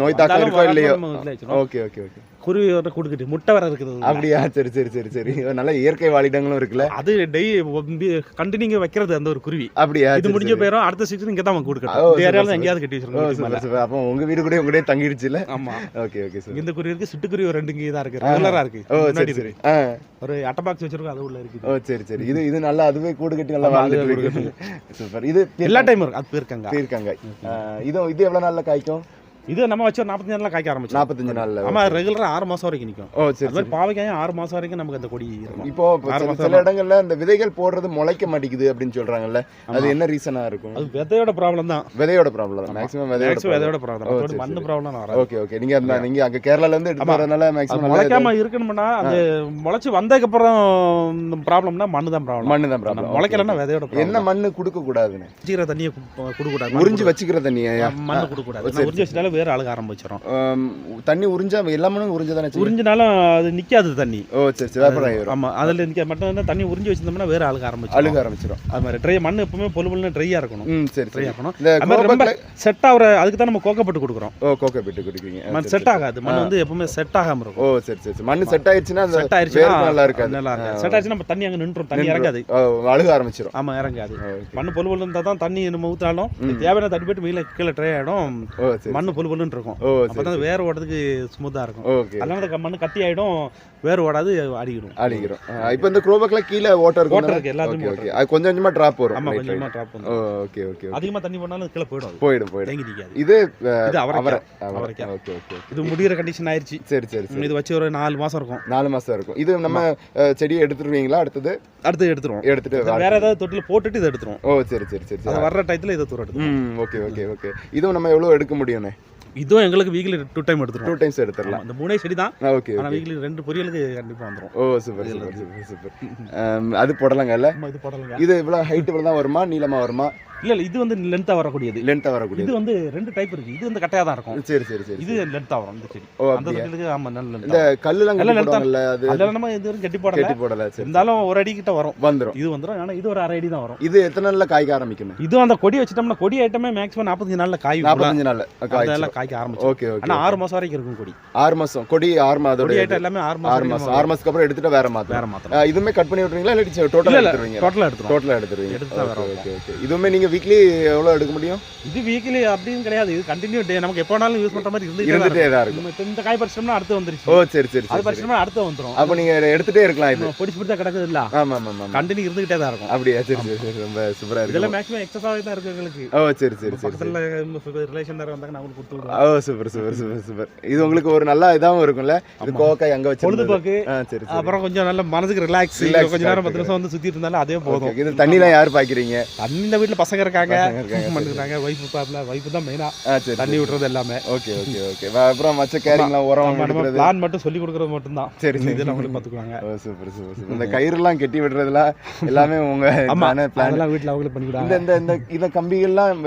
நோய். தாக்கம் இருக்கோ இல்லையோ. Okay okay okay. குருவி வர கொடுக்கிட்டு முட்டை வர இருக்குது. அப்படியா? சரி சரி சரி சரி. நல்ல இயற்கை வாழிடங்களும் இருக்குல்ல? அது டெய் கண்டினியூ வைக்கிறது அந்த ஒரு குருவி. அப்படியா? இது முடிஞ்ச. பேரும் அடுத்த சீசன் இங்க தான் கூடு ஓ, கட்டும் இந்த சூப்பர், ஏரியால சூப்பர். எங்கேயாவது சூப்பர் சூப்பர் அப்போ உங்க வீடு கூட உங்க தங்கிடுச்சுல ஆமா. Okay okay sir. இந்த குருவி இருக்கு சிட்டுக்குருவி ஒரு ரெண்டு இங்கே தான் இருக்கு ரெகுலரா இருக்கு. ஓ சரி இருக்கு. ஒரு அட்டை பாக்ஸ் வச்சிருக்கோம் அது உள்ள இருக்குது. ஓ சரி சரி. இது இது நல்லா அதுவே கூடு கட்டி நல்லா வாழ்ந்துட்டு இருக்கு. சூப்பர் இது எல்லா டைம் இருக்கு அது இருக்காங்க இருக்காங்க இது இது எவ்வளவு நாள்ல காய்க்கும்? இது நம்ம வச்சு ஒரு நாற்பத்தஞ்சு நாள்ல காய்க்க ஆரம்பிச்சோம் நாற்பத்தஞ்சு நாள்ல ஆமா ரெகுலரா ஆறு மாசம் வரைக்கும் நிக்கும். ஓ சரி மாதிரி பாவைக்காயும் ஆறு மாசம் வரைக்கும் நமக்கு அந்த கொடி இப்போ சில- இடங்கள்ல இந்த விதைகள் போடுறது முளைக்க மாட்டேங்குது அப்படின்னு சொல்றாங்கல்ல அது. என்ன ரீசனா இருக்கும்? அது விதையோட ப்ராப்ளம் தான். விதையோட ப்ராப்ளம் மேக்ஸிமம் விதையோட மேக்ஸிமம் விதையோட ப்ராப்ளம் சரி. Problem okay okay. நீங்க அந்த நீங்க அங்க கேரளால இருந்து எடுத்து. வரதுனால மேக்ஸிமம் முளைக்காம இருக்கணும்னா அந்த முளைச்சு வந்ததுக்கு அப்புறம் ப்ராப்ளம்னா மண்ணு தான் ப்ராப்ளம் மண்ணு தான் ப்ராப்ளம் முளைக்கலன்னா விதையோட என்ன மண்ணு கொடுக்க கூடாதுன்னு வச்சுக்கிற தண்ணியை கொடுக்க கூடாது உறிஞ்சு வச்சுக்கிற தண்ணியா? மண்ணு கொடுக்க கூடாது சரி, உறிஞ்சி வச்சிட்டாலும் வேறு அழுக ஆரம்பிச்சிடும் தண்ணி உறிஞ்சா எல்லாமே உறிஞ்சா தானே? உறிஞ்சினாலும் அது நிற்காது தண்ணி. ஓ சரி சரி ஆமாம் அதில் நிற்க மட்டும் தண்ணி உறிஞ்சி வச்சிருந்தோம்னா வேறு அழுக ஆரம்பிச்சிடும் அழுக ஆரம்பிச்சிடும் அது மாதிரி ட்ரை மண் எப்பவுமே பொலு பொலுன்னு ட்ரையாக இருக்கணும். சரி ட்ரையாக இருக்கணும் ரொம்ப செட் ஆகிற அதுக்கு தான் நம்ம கோக்கப்பட்டு கொடுக்குறோம். ஓ கோகோ பிட்டு குடிக்கிறீங்க. மண் செட். ஆகாது. மண் வந்து எப்பவுமே செட் ஆகாம இருக்கும். ஓ சரி சரி மண்ணு செட் ஆயிடுச்சுன்னா செட் ஆயிடுச்சுன்னா நல்லா இருக்காது. நல்லா இருக்காது. செட் ஆயிடுச்சுன்னா நம்ம தண்ணி அங்கே நின்றும் தண்ணி இறங்காது. அழுக ஆரம்பிச்சிடும் ஆமா இறங்காது. மண்ணு பொலு பொலு இருந்தால் தான் தண்ணி நம்ம ஊற்றினாலும் தேவையான தண்ணி போயிட்டு மீல கீழே ட்ரை ஆகிடும் ஓ சரி பொலுன்னு இருக்கும். ஓ வேர் ஓடுறதுக்கு ஸ்மூத்தாக இருக்கும். ஓகே அதனால அந்த மண்ணு கட்டி ஆகிடும் வேர் ஓடாது அடிக்கிடும். அடிக்கிறோம் இப்போ இந்த குரோபக்கில் கீழே ஓட்டர் இருக்கும் ஓட்டர் இருக்கு எல்லாத்துலயும் ஓகே அது கொஞ்சம் கொஞ்சமா டிராப் வரும் ஆமா கொஞ்சமாக. ட்ராப் பண்ணும் ஓகே ஓகே ஓகே. அதிகமாக தண்ணி போனாலும் கீழே போயிடும் போயிடும் போயிடும். தேங்கி நிற்காது இது இது அவரை அவரை அவரை. அவரைக்காய். ஓகே ஓகே இது முடிகிற கண்டிஷன் ஆயிடுச்சு சரி சரி இது வச்சு ஒரு நாலு மாசம் இருக்கும். நாலு மாசம் இருக்கும். இது நம்ம செடியை எடுத்துருவீங்களா? அடுத்தது? அடுத்து எடுத்துருவோம். எடுத்துட்டு வேற ஏதாவது தொட்டில போட்டுட்டு இதை எடுத்துருவோம். ஓ சரி சரி சரி வர்ற டயத்துல இதை தூரம் ஓகே ஓகே ஓகே. இதுவும் நம்ம எவ்வளோ எடுக்க முடியும்ண்ணே இதுவும் எங்களுக்கு வீக்லி டூ டைம் எடுத்துருவோம். டூ டைம்ஸ் எடுத்துடலாம். இந்த மூணே செடி தான் ஓகே ஆனா வீக்லி ரெண்டு பொரியலுக்கு கண்டிப்பா வந்துரும். Oh super super super super அது போடலாங்கல்ல ஆமா, இது போடலங்க. இது இவ்வளோ ஹைட் இவ்வளோ தான் வருமா? நீளமா வருமா? இல்ல இல்ல இது வந்து லென்த்தா வரக்கூடியது. லென்த்தாக வரக்கூடியது. இது வந்து ரெண்டு டைப் இருக்கு. இது வந்து கட்டையா தான் இருக்கும். சரி சரி சரி இது லென்த்தா வரும் இந்த செடி. அந்த தொட்டிலுக்கு ஆமா நல்ல இந்த கல்லுலாம் கட்டி போடுவாங்கல்ல அது அதெல்லாம் நம்ம இது வரைக்கும் கட்டி போடல. கட்டி போடல சரி இருந்தாலும் ஒரு அடி கிட்ட வரும். வந்துடும் இது வந்துரும் ஆனா இது ஒரு அரை அடி தான் வரும். இது எத்தனை நாள்ல காய்க்க ஆரம்பிக்கணும் இதுவும் அந்த கொடி வச்சிட்டோம்னா கொடி ஐட்டமே மேக்ஸிமம் நாற்பத்தஞ்சு நாள்ல காய் விடும். நாற்பத்தஞ்சு நாள்ல காய்ச்சி. அதெல்லாம் காய்க்க ஆரம்பிச்சு ஓகே ஓகே ஆனா ஆறு மாசம் வரைக்கும் இருக்கும் கொடி. ஆறு மாசம். கொடி ஆறு மாதம் கொடி ஐட்டம் எல்லாமே ஆறு மாசம் ஆறு வரைக்கும் மாசம். ஆறு மாசத்துக்கு அப்புறம் எடுத்துட்டு வேற மாத்தம் வேற மாத்திரம். இதுவுமே கட் பண்ணி விட்டுறீங்களா இல்ல டோட்டலா எடுத்துருவீங்க டோட்டலா எடுத்துரும் டோட்டலா எடுத்துருவீங்க. Okay okay okay. இதுவுமே நீங்க வீக்லி எவ்வளவு எடுக்க முடியும்? இது வீக்லி அப்படின்னு கிடையாது. இது கண்டினியூ டே நமக்கு எப்போ வேணாலும் யூஸ் பண்ற மாதிரி இருந்துட்டே தான் இருக்கும். இப்ப இந்த காய் பறிச்சோம்னா அடுத்து வந்துருச்சு. ஓ சரி சரி அது பறிச்சோம்னா அடுத்து வந்துரும். அப்ப நீங்க எடுத்துட்டே இருக்கலாம் இது. பிடிச்சி பிடிச்சா கிடக்குது இல்ல ஆமா ஆமா ஆமா. கண்டினியூ இருந்துகிட்டே தான் இருக்கும். அப்படியா? சரி சரி சரி. ரொம்ப சூப்பரா இருக்கு. இதெல்லாம் மேக்ஸிமம் எக்ஸஸாகவே தான் இருக்கு எங்களுக்கு. ஓ சரி சரி சரி ரிலேஷன் வந்தாங்க நான் உங்களுக்கு கொடுத்து oh super super super super இது உங்களுக்கு ஒரு நல்ல இதாவும் இருக்கும்ல? இது கோவக்காய் அங்க வச்சு பொழுதுபோக்கு சரி சரி. அப்புறம் கொஞ்சம் நல்ல மனதுக்கு ரிலாக்ஸ் Relax கொஞ்ச நேரம் பத்து நிமிஷம் வந்து சுத்திட்டு இருந்தாலும் அதே போதும். இது தண்ணிலாம் யார் பாய்க்கிறீங்க? தண்ணி இந்த வீட்டுல பசங்க பசங்க இருக்காங்க, பண்ணுறாங்க ஒய்ஃப் பாப்பில் ஒய்ஃப் தான் மெயினா தண்ணி விட்டுறது எல்லாமே. Okay okay okay. அப்புறம் மச்ச கேரிங்லாம் உரம் நம்ம பிளான் மட்டும் சொல்லி கொடுக்கறது மட்டும்தான். சரி சரி. இதெல்லாம் அவங்களுக்கு பார்த்துக்குவாங்க. ஓ சூப்பர் சூப்பர் இந்த கயிறுலாம் கட்டி விடுறதுலாம் எல்லாமே உங்க ஆமா பிளான் அதெல்லாம் வீட்டுல அவங்களுக்கு பண்ணிவிடுவாங்க இந்த இந்த இந்த கம்பிகள்லாம்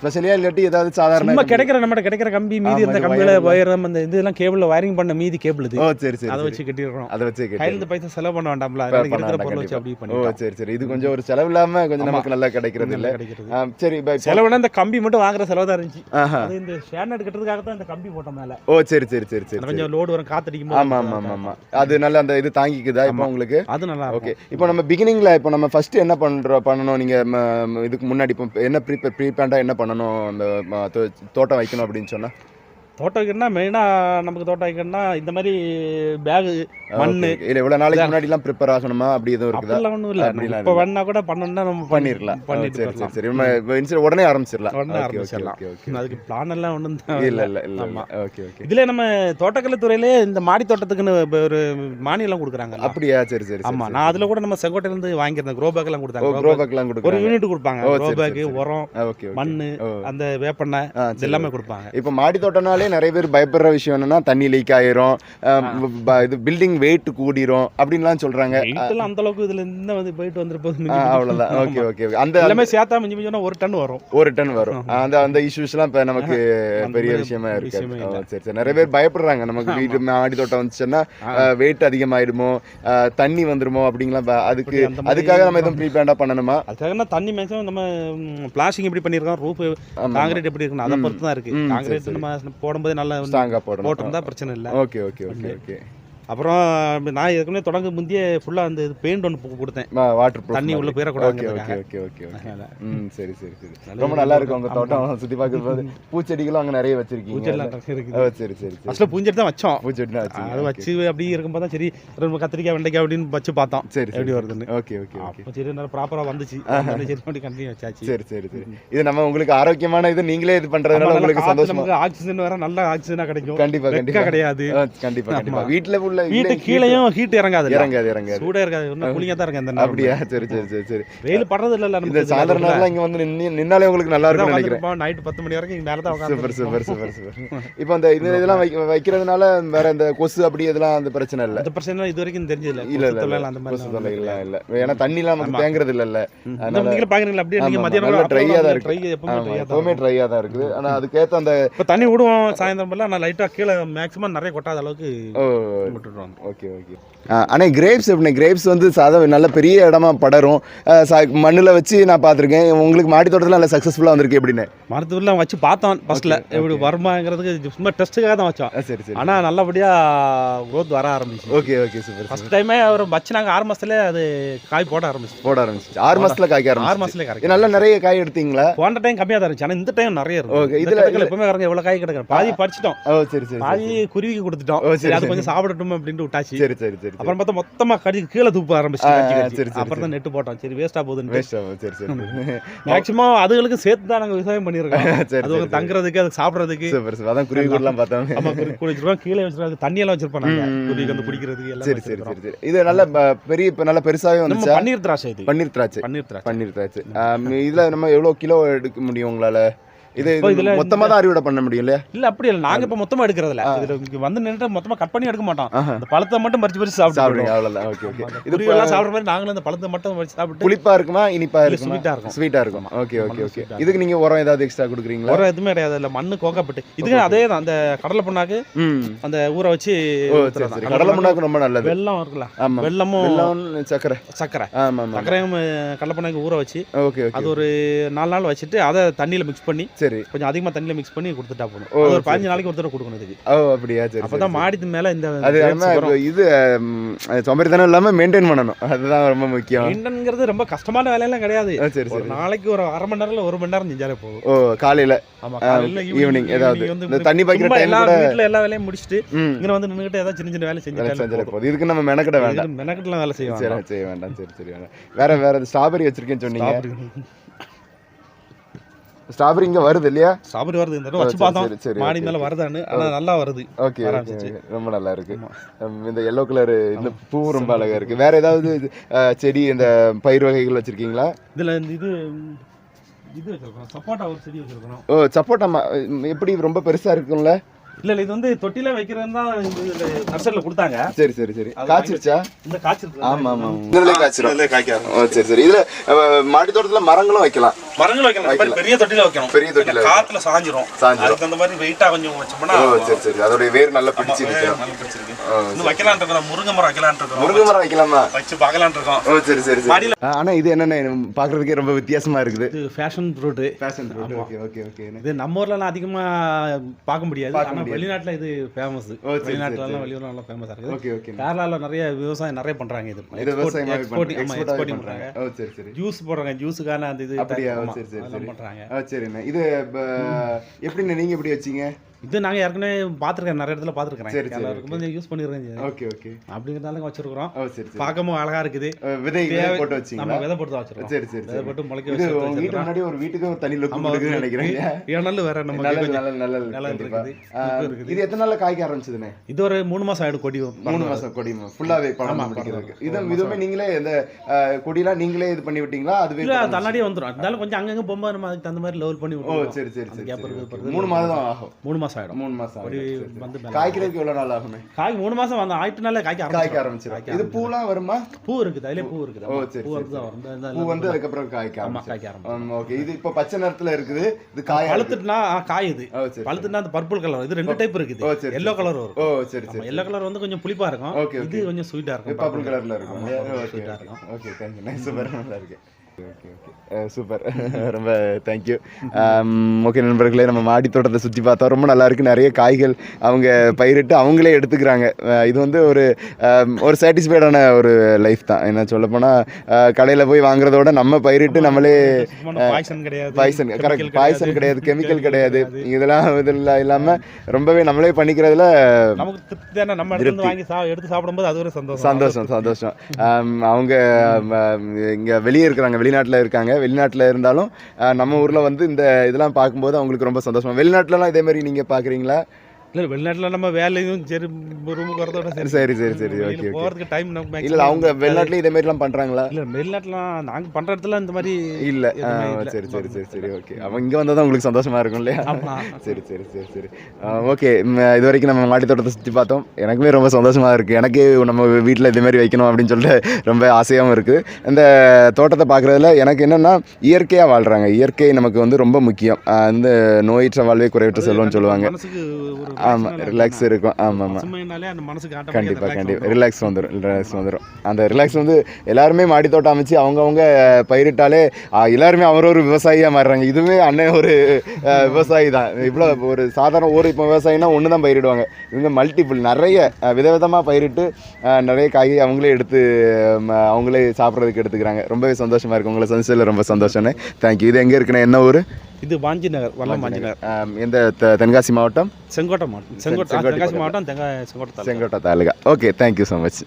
ஸ்பெஷலியா இல்லாட்டி ஏதாவது சாதாரண கம்பி? கிடைக்கிற நம்மகிட்ட கிடைக்கிற கம்பி மீதி இந்த கம்பியில வயரம் அந்த இதெல்லாம் கேபிள்ல வயரிங் பண்ண மீதி கேபிள் இது. ஓ சரி சரி அதை. வச்சு கட்டிடுறோம். அதை வச்சு கட்டி கையில பைசா செலவு பண்ண வேண்டாம்ல. இருக்கிற பொருள் வச்சு. அப்படியே ஓ பண்ணி சரி சரி. இது கொஞ்சம் ஒரு செலவு இல்லாம கொஞ்சம் நமக்கு நல்லா கிடைக்கிறது இல்ல? கிடைக்கிறது ஆ, சரி செலவுனா இந்த கம்பி மட்டும் வாங்குற செலவு தான் இருந்துச்சு. அது இந்த ஷேன் எடுக்கிறதுக்காக தான் இந்த கம்பி போட்டோம் மேல. ஓ சரி சரி சரி சரி. கொஞ்சம் லோடு வரும் காத்தடிக்கும் ஆமா ஆமா ஆமா ஆமா. அது நல்ல அந்த இது தாங்கிக்குதா இப்போ உங்களுக்கு? அது நல்லா ஓகே. இப்போ நம்ம பிகினிங்ல இப்போ நம்ம ஃபர்ஸ்ட் என்ன பண்றோம் பண்ணணும்? நீங்க இதுக்கு முன்னாடி இப்போ என்ன ப்ரீ ப்ரீபேண்டா என்ன பண்ணணும்? அந்த தோட்டம் வைக்கணும் அப்படின்னு சொன்னா? தோட்டம் வைக்கணும்னா மெயினா நமக்கு தோட்டம் வைக்கணும்னா இந்த மாதிரி பேகு okay. இல்ல இவ்வளவு நாளைக்கு முன்னாடி எல்லாம் ப்ரிப்பேர் ஆகணுமா? அப்படி எதுவும் இருக்குதா? அப்படிலாம் ஒண்ணும் இல்ல. இப்போ வேணா கூட பண்ணணும்னா நம்ம பண்ணிரலாம் ஓ, பண்ணிட்டு சரி சரி நம்ம உடனே ஆரம்பிச்சிடலாம். உடனே ஆரம்பிச்சிடலாம். அதுக்கு பிளான் எல்லாம் ஒன்றும் இல்ல இல்ல இல்ல ஆமா. ஓகே ஓகே இதுல நம்ம தோட்டக்கலை துறையிலே இந்த மாடி தோட்டத்துக்குன்னு ஒரு மானியம் கொடுக்குறாங்க அப்படியா? சரி சரி சரி, ஆமா சரி. நான் அதுல கூட நம்ம செங்கோட்டையில இருந்து வாங்கியிருந்தேன். க்ரோ பேக் எல்லாம் ஓ கொடுத்தாங்க க்ரோ. பேக்லாம் ஒரு கொடுக்குறாங்க. யூனிட் கொடுப்பாங்க. Grow bag. உரம் ஓ. அந்த வேப்பெண்ணெய் சரி, எல்லாமே. கொடுப்பாங்க. இப்போ மாடி தோட்டம்னாலே நிறைய பேர் பயப்படுற விஷயம் என்னன்னா தண்ணி லீக் ஆயிரும் இது பில்டிங் வெயிட் கூடிரும் அப்படின்லாம் சொல்றாங்க. அந்த அளவுக்கு இதுல இருந்து வந்து போயிட்டு மிஞ்சி மிஞ்சி. அவ்வளவுதான். ஓகே. ஓகே அந்த எல்லாமே சேர்த்தா மிஞ்சி மிஞ்சினா ஒரு டன் வரும். ஒரு டன் வரும். அந்த அந்த இஷ்யூஸ்லாம் இப்போ நமக்கு பெரிய விஷயமா இருக்கு. சரி சரி. நிறைய பேர் பயப்படுறாங்க. நமக்கு வீட்டு மாடி தோட்டம் வந்துச்சுன்னா வெயிட் அதிகமாயிடுமோ தண்ணி வந்துருமோ அப்படிங்கலாம் அதுக்கு அதுக்காக நம்ம எதுவும் ப்ரீபிளாண்டா பண்ணணுமா? அதுக்காக தண்ணி மேக்ஸிமம் நம்ம பிளாஸ்டிக் எப்படி பண்ணியிருக்கோம் ரூப். காங்கிரீட் எப்படி இருக்குன்னு அதை பொறுத்து தான் இருக்கு. காங்கிரீட். நம்ம போடும்போது நல்லா வந்து ஸ்ட்ராங்கா போடணும். போட்டிருந்தா பிரச்சனை இல்லை. Okay okay okay okay. அப்புறம் நான் ஏற்கனவே தொடங்க முந்தைய ஃபுல்லா அந்த பெயிண்ட் ஒன்று கொடுத்தேன். வாட்டர் தண்ணி உள்ள போயிடக்கூடாது ஓகே ஓகே ஓகே ஓகே ம் சரி சரி சரி. ரொம்ப நல்லா இருக்கு உங்க ஆமா. தோட்டம். சுத்தி பார்க்கும்போது பூச்செடிகளும் அங்க நிறைய வச்சிருக்கீங்க. இருக்குது. சரி சரி ஃபர்ஸ்ட்ல பூஞ்செடி தான் வச்சோம். பூச்செடி தான் அது வச்சு அப்படியே இருக்கும்போது தான் சரி ரொம்ப கத்திரிக்காய் வெண்டைக்காய் அப்படின்னு வச்சு பார்த்தோம். சரி எப்படி வருதுன்னு. Okay okay okay. அப்போ சரி நல்லா ப்ராப்பரா வந்துச்சு. சரி பண்ணி கண்டினியூ வச்சாச்சு. சரி சரி சரி. இது நம்ம உங்களுக்கு ஆரோக்கியமான இது நீங்களே இது நல்லா உங்களுக்கு சந்தோஷமா ஆக்சிஜன் வர நல்ல ஆக்சிஜனா கிடைக்கும். கண்டிப்பா வெக்கா கண்டிப்பா. கிடையாது. ஆ, கண்டிப்பா கண்டிப்பா. ஆமா. வீட்ல உள்ள உள்ள வீட்டு இல்ல, கீழேயும் ஹீட் இறங்காது இறங்காது இறங்காது. சூடே இருக்காது இன்னும் கூலிங்கா தான் இருக்கு. அப்படியா? சரி சரி சரி சரி. வெயில் படுறது இல்ல இந்த நமக்கு சாயந்தர நேரம்லாம் இங்க வந்து நின்னு நின்னாலே உங்களுக்கு நல்லா இருக்கும்னு நினைக்கிறேன். நைட் பத்து மணி வரைக்கும் இங்க மேல தான் சூப்பர் உட்காந்து சூப்பர் சூப்பர் சூப்பர். இப்போ அந்த இது இதெல்லாம் வைக்க வைக்கிறதுனால வேற இந்த கொசு அப்படி இதெல்லாம் அந்த பிரச்சனை இல்ல. அந்த பிரச்சனை இது வரைக்கும் தெரிஞ்சது இல்ல இல்ல இல்ல இல்ல. அந்த மாதிரி தொல்லை இல்ல இல்ல. ஏன்னா தண்ணிலாம் நமக்கு தேங்குறது இல்ல. இந்த நீங்க பாக்குறீங்களா? அப்படியே நீங்க ஆமா, மதியானம் நல்ல ஆ தான் இருக்கு. எப்பவுமே ட்ரை எப்பவுமே ட்ரையா தான் இருக்குது. ஆனா அதுக்கேத்த அந்த இப்ப தண்ணி விடுவோம் சாயந்தரம் எல்லாம் நான் லைட்டா கீழே மேக்ஸிமம் நிறைய கொட்டாத அளவுக்கு ஓ விட்டுடுவாங்க ஓகே. ஓகே அண்ணே கிரேப்ஸ் எப்படி கிரேப்ஸ் வந்து சாதா நல்ல பெரிய இடமா படரும். மண்ணில் வச்சு நான் பார்த்துருக்கேன். உங்களுக்கு மாடி தோட்டத்தில் நல்ல சக்ஸஸ்ஃபுல்லாக வந்திருக்கு எப்படின்னு மருத்துவர்லாம் வச்சு பார்த்தோம் ஃபர்ஸ்ட்ல எப்படி வருமாங்கிறதுக்கு சும்மா டெஸ்ட்டுக்காக தான் வச்சோம். சரி சரி. ஆனா நல்லபடியா growth வர ஆரம்பிச்சு ஓகே ஓகே சூப்பர் ஃபர்ஸ்ட் டைமே அவர் வச்சு நாங்க ஆறு மாசத்துல அது காய் போட ஆரம்பிச்சு போட ஆரம்பிச்சிச்சு. ஆறு மாசத்துல காய்க்க ஆறு ஆரம்பிச்சு மாசத்துல இது கரெக்ட் நல்லா நிறைய காய் எடுத்தீங்களா? போன டைம் கம்மியா தான் இருந்துச்சு. ஆனா இந்த டைம் நிறைய இருக்கு Okay, இதுல எப்பவுமே வரங்க எவ்வளவு காய் கிடக்கு பாதி பறிச்சிட்டோம். ஓ சரி சரி பாதி குருவிக்கு கொடுத்துட்டோம். சரி, அது. கொஞ்சம் சாப்பிடட்டும் அப்படின்ட்டு விட்டாச்சு. சரி சரி சரி அப்புறம் பார்த்தா மொத்தமா கடி கீழே தூப்ப ஆரம்பிச்சு கடிச்சு, கடிச்சு. சரி, அப்புறம் தான் நெட்டு போட்டோம். சரி வேஸ்டா போகுதுன்னு வேஸ்ட் ஆகும் சரி சரி. மேக்ஸிமம் அதுகளுக்கு சேர்த்து தான் நாங்க விவசாயம் பண்ணியிருக்கோம். சரி அது தங்குறதுக்கு அது சாப்பிடுறதுக்கு. Super super. அதான் குருவி கூடலாம் பார்த்தோம். ஆமா குருவி கூட வச்சிருக்கோம். கீழே வச்சிருக்காங்க தண்ணி எல்லாம் வச்சிருப்போம் நாங்க. ம், ம், குருவிக்கு வந்து குடிக்கிறதுக்கு எல்லாம் சரி சரி சரி இது நல்ல பெரிய இப்ப நல்ல பெருசாவே நம்ம வந்துச்சா? பன்னீர் திராட்சை இது. பன்னீர் திராட்சை. பன்னீர் திராட்சை. பன்னீர் திராட்சை. இதுல நம்ம எவ்வளவு கிலோ எடுக்க முடியும் உங்களால? இது இதுல மொத்தமா தான் அறுவடை பண்ண முடியும் இல்லையா? இல்ல அப்படி இல்ல. நாங்க இப்ப மொத்தமா எடுக்கிறது இல்ல இதுல வந்து நின்னுட்டு மொத்தமா கட் பண்ணி எடுக்க மாட்டோம். அந்த பழத்தை மட்டும் பறிச்சு பறிச்சு சாப்பிடுவோம் அவ்வளவுதான். Okay okay. இது எல்லாம் சாப்பிடுற மாதிரி நாங்களும் அந்த பழத்தை மட்டும் பறிச்சு சாப்பிட்டு புளிப்பா இருக்குமா இனிப்பா இருக்குமா? இருக்கும். ஸ்வீட்டா இருக்கும். Okay okay okay. இதுக்கு நீங்க உரம் ஏதாவது எக்ஸ்ட்ரா கொடுக்குறீங்களா? உரம் எதுவுமே கிடையாது. இல்ல மண்ணு கோக்கப்பட்டு. இதுக்கு அதே தான் அந்த கடலை புண்ணாக்கு அந்த ஊற வச்சு. கடலை முன்னாக்கு ரொம்ப நல்லது. வெல்லம் இருக்குல்ல. வெல்லம் சக்கரை ஆமா சர்க்கரையும் கடலை புண்ணாக்கு ஊற வச்சு ஓகே அது ஒரு நாலு நாள் வச்சுட்டு அதை தண்ணியில மிக்ஸ் பண்ணி சரி கொஞ்சம் அதிகமா தண்ணியில மிக்ஸ் பண்ணி கொடுத்துட்டா போதும். ஒரு சரி, பதினஞ்சு நாளைக்கு ஒரு தடவை கொடுக்கணும் இதுக்கு. ஓ அப்படியா? சரி அப்பதான் மாடித்து மேல இந்த அது இது சோம்பேறித்தனம் இல்லாம மெயின்டைன் பண்ணணும். அதுதான் ரொம்ப முக்கியம். மெயின்டன்ங்கிறது ரொம்ப கஷ்டமான வேலையெல்லாம் கிடையாது. சரி சரி. நாளைக்கு ஒரு அரை மணி நேரம்ல ஒரு மணி நேரம் செஞ்சாலே போதும். ஓ காலையில. ஈவினிங் ஏதாவது. தண்ணி பாய்க்கிற டைம் கூட வீட்ல எல்லா வேலையும் முடிச்சுட்டு இங்க வந்து நின்னுகிட்டு ஏதாவது சின்ன சின்ன வேலை செஞ்சாலே போதும். இதுக்கு நம்ம மெனக்கிட வேண்டாம். மெனக்கெட்டுலாம் வேலை செய்வாங்க சரி செய்ய வேண்டாம் சரி சரி வேண்டாம். வேற வேற ஸ்ட்ராபெரி வச்சிருக்கேன்னு சொன்னீங்க. ஸ்ட்ராபெரி இங்க வருது இல்லையா? ஸ்ட்ராபெரி வருது இந்த வச்சு பார்த்தோம். மாடி மேல வருதான்னு ஆனா நல்லா வருது. ஓகே. ரொம்ப நல்லா இருக்கு. இந்த எல்லோ கலர் இந்த பூ ரொம்ப அழகா இருக்கு. வேற ஏதாவது செடி இந்த பயிர் வகைகள் வச்சிருக்கீங்களா? இதுல இது இது வச்சிருக்கோம். சப்போட்டா ஒரு செடி வச்சிருக்கோம். ஓ சப்போட்டா எப்படி ரொம்ப பெருசா இருக்கும்ல? இல்ல இல்ல இது வந்து தொட்டில வைக்கிறது தான் இந்த நர்சரியில கொடுத்தாங்க. சரி சரி சரி. காய்ச்சிருச்சா? இந்த காய்ச்சல் ஆமா ஆமா இதுல காய்ச்சிரும். இதுல காய்க்காது. ஓ சரி சரி. இதுல மாடி தோட்டத்துல மரங்களும் வைக்கலாம். மரங்கள் வைக்கணும் இந்த மாதிரி பெரிய தொட்டில வைக்கணும். பெரிய தொட்டில காத்துல சாஞ்சிரும். சாஞ்சிரும். அதுக்கு அந்த மாதிரி வெயிட்டா கொஞ்சம் வச்சோம்னா சரி சரி. அதோட வேர் நல்லா பிடிச்சி நிற்கும். நல்லா பிடிச்சிருக்கு இன்னும் வைக்கலாம்னு இருக்கிறோம் முருங்கை மரம் வைக்கலாம்னு இருக்கிறோம் முருங்கை மரம் வைக்கலாமா? வச்சு பார்க்கலாம்னு இருக்கோம். ஓ சரி சரி சரி. ஆனா இது என்னென்ன பாக்குறதுக்கே ரொம்ப வித்தியாசமா இருக்குது. இது passion fruit passion okay okay okay இது நம்ம ஊர்லலாம் அதிகமா பார்க்க முடியாது. பார்க்க ஆனா முடியாது. வெளிநாட்டுல இது ஃபேமஸ் ஓ, சரி, வெளிநாட்டுல சரி. வெளியூர்ல நல்லா ஃபேமஸா இருக்குது. Okay okay. கேரளால நிறைய விவசாயம் நிறைய பண்றாங்க இது. இது விவசாயம் எக்ஸ்போர்ட் ஆமா எக்ஸ்போர்ட் எக்ஸ்போர்ட் பண்றாங்க. பண்றாங்க. ஓ சரி சரி. ஜூஸ் போடுறாங்க ஜூஸுக்கான அந்த இது அப்படியா? சரி, சரி, அதெல்லாம் சரி. பண்றாங்க. ஆ சரிண்ணே. இது எப்படிண்ணே? நீங்க எப்படி வச்சீங்க? இது நாங்க ஏற்கனவே பாத்துருக்கேன் நிறைய இடத்துல பாத்துருக்கேன் சரி, இருக்கும்போது யூஸ் பண்ணிருக்கேன் ஓகே ஓகே. அப்படிங்கிறதால வச்சிருக்கிறோம். சரி பார்க்கவும் அழகா இருக்குது. விதை போட்டு நம்ம வச்சீங்களா விதை போட்டு வச்சிருக்கோம். சரி சரி விதை போட்டு முளைக்க வச்சு வீட்டு முன்னாடி ஒரு வீட்டுக்கு ஒரு தனி லுக் கொடுக்குதுன்னு நினைக்கிறேன். ஏனாலும் வேற நம்ம நல்லது நிலம் கண்டிப்பா. இருக்குது. இது. எத்தனை நாள்ல காய்க்க ஆரம்பிச்சதுண்ணே? இது ஒரு மூணு மாசம் ஆயிடும் கொடி மூணு மாசம் கொடி ஃபுல்லாவே பழம் பழம். இது இதுவுமே நீங்களே இந்த கொடியெல்லாம் நீங்களே இது பண்ணி விட்டீங்களா? அதுவே இல்ல தன்னாடியே வந்துடும் இருந்தாலும் கொஞ்சம் அங்கங்க போகும்போது நம்ம அதுக்கு தகுந்த மாதிரி லெவல் பண்ணி ஓ விட்டுருவோம். சரி சரி சரி மூணு மாதம் ஆகும். மூணு மாசம் ஆயிடும். மூணு மாசம் சரி. வந்து காய்க்கிறதுக்கு எவ்வளவு நாள் ஆகுமே? காய் மூணு மாசம் வந்து ஆயிட்டுனால காய்க்க காய்க்க ஆரம்பிச்சிடும். காய்க்க இது பூலாம் வருமா? பூ இருக்குது அதுலயே பூ இருக்குது. ஓ. சரி, பூ வந்து வரும். பூ வந்து அதுக்கப்புறம் காய்க்க ஆமா ஆரம்பிச்சிடும் காய்க்க ஆரம்பிச்சிடும் ஓகே. இது இப்போ பச்சை நிறத்துல இருக்குது. இது காய பழுத்துட்டுனா ஆ, காய் இது பழுத்துனா அந்த பர்பிள் கலர் இது ரெண்டு டைப் இருக்குது. எல்லோ கலர் வரும். ஓ சரி சரி எல்லோ கலர் வந்து கொஞ்சம் புளிப்பா இருக்கும். இது கொஞ்சம் ஸ்வீட்டா இருக்கும் பர்பிள் கலர்ல இருக்கும். Okay. Okay. Thank you nice super நல்லா இருக்கு. சூப்பர் ரொம்ப தேங்க்யூ ஓகே நண்பர்களே நம்ம மாடி தோட்டத்தை சுற்றி பார்த்தோம் ரொம்ப நல்லா இருக்கு. நிறைய காய்கள் அவங்க பயிரிட்டு அவங்களே எடுத்துக்கிறாங்க. அஹ் இது வந்து ஒரு ஆம், ஒரு சாட்டிஸ்ஃபைடான ஒரு லைஃப் தான். என்ன சொல்லப்போனால் கடையில் போய் வாங்குறதோட நம்ம பயிரிட்டு நம்மளே பாய்சன் கிடையாது. பாய்சன் chemical கரெக்ட் பாய்சன் கிடையாது. கெமிக்கல் கிடையாது. இதெல்லாம் இதில் இல்லாமல் ரொம்பவே நம்மளே பண்ணிக்கிறதுல நம்ம எடுத்து சாப்பிடும்போது அது ஒரு சந்தோஷம். சந்தோஷம் சந்தோஷம். ஆம், அவங்க இங்கே வெளியே இருக்கிறாங்க. வெளிநாட்டில் இருக்காங்க. வெளிநாட்டில் இருந்தாலும் நம்ம ஊரில் வந்து இந்த இதெல்லாம் பார்க்கும்போது அவங்களுக்கு ரொம்ப சந்தோஷம். வெளிநாட்டிலலாம் இதே மாதிரி நீங்கள் பார்க்குறீங்களா இல்லை வெளிநாட்டில் நம்ம வேலையும் சரி ரூமுக்கு வரதோட சரி. சரி சரி சரி ஓகே போகிறதுக்கு டைம் நமக்கு இல்லை அவங்க வெளிநாட்டுல இதே மாதிரிலாம் பண்ணுறாங்களா இல்லை வெளிநாட்டுலாம் நாங்கள் பண்ணுற இடத்துல இந்த மாதிரி இல்ல. சரி சரி சரி சரி ஓகே அவன் இங்க வந்தா தான் உங்களுக்கு சந்தோஷமா இருக்கும் இல்லையா? சரி சரி சரி சரி. ஓகே இது வரைக்கும் நம்ம மாடி தோட்டத்தை சுற்றி பார்த்தோம். எனக்குமே ரொம்ப சந்தோஷமா இருக்கு. எனக்கு நம்ம வீட்டில் இதே மாதிரி வைக்கணும் அப்படின்னு சொல்லிட்டு ரொம்ப ஆசையாகவும் இருக்கு. இந்த தோட்டத்தை பார்க்குறதுல எனக்கு என்னன்னா இயற்கையாக வாழ்றாங்க. இயற்கை நமக்கு வந்து ரொம்ப முக்கியம். இந்த நோயற்ற வாழ்வே குறைவற்ற செல்வம்னு சொல்லுவாங்க. ஆமாம் ரிலாக்ஸ் இருக்கும். ஆமாம் ஆமாம் கண்டிப்பாக கண்டிப்பாக ரிலாக்ஸ் வந்துடும் ரிலாக்ஸ் வந்துடும் அந்த ரிலாக்ஸ் வந்து எல்லாருமே மாடி தோட்டம் அமைச்சு அவங்கவுங்க பயிரிட்டாலே எல்லாருமே அவரொரு விவசாயியாக மாறுறாங்க. இதுவுமே அண்ணன் ஒரு விவசாயி தான். இவ்வளோ ஒரு சாதாரண ஒரு இப்போ விவசாயினா ஒன்று தான் பயிரிடுவாங்க. இவங்க மல்டிபிள் நிறைய விதவிதமாக பயிரிட்டு நிறைய காய் அவங்களே எடுத்து அவங்களே சாப்பிட்றதுக்கு எடுத்துக்கிறாங்க. ரொம்பவே சந்தோஷமாக இருக்கு. உங்களை சந்திச்சதில் ரொம்ப சந்தோஷம்ண்ணே தேங்க்யூ இது எங்கே இருக்குண்ணே என்ன ஊர்? இது வாஞ்சி நகர் வல்லம் வாஞ்சி நகர் ஆ, எந்த தெ- தென்காசி மாவட்டம்? செங்கோட்டை மாவட்டம். செங்கோட்டை தென்காசி மாவட்டம் Sengottai. Sengottai taluka. Okay thank you so much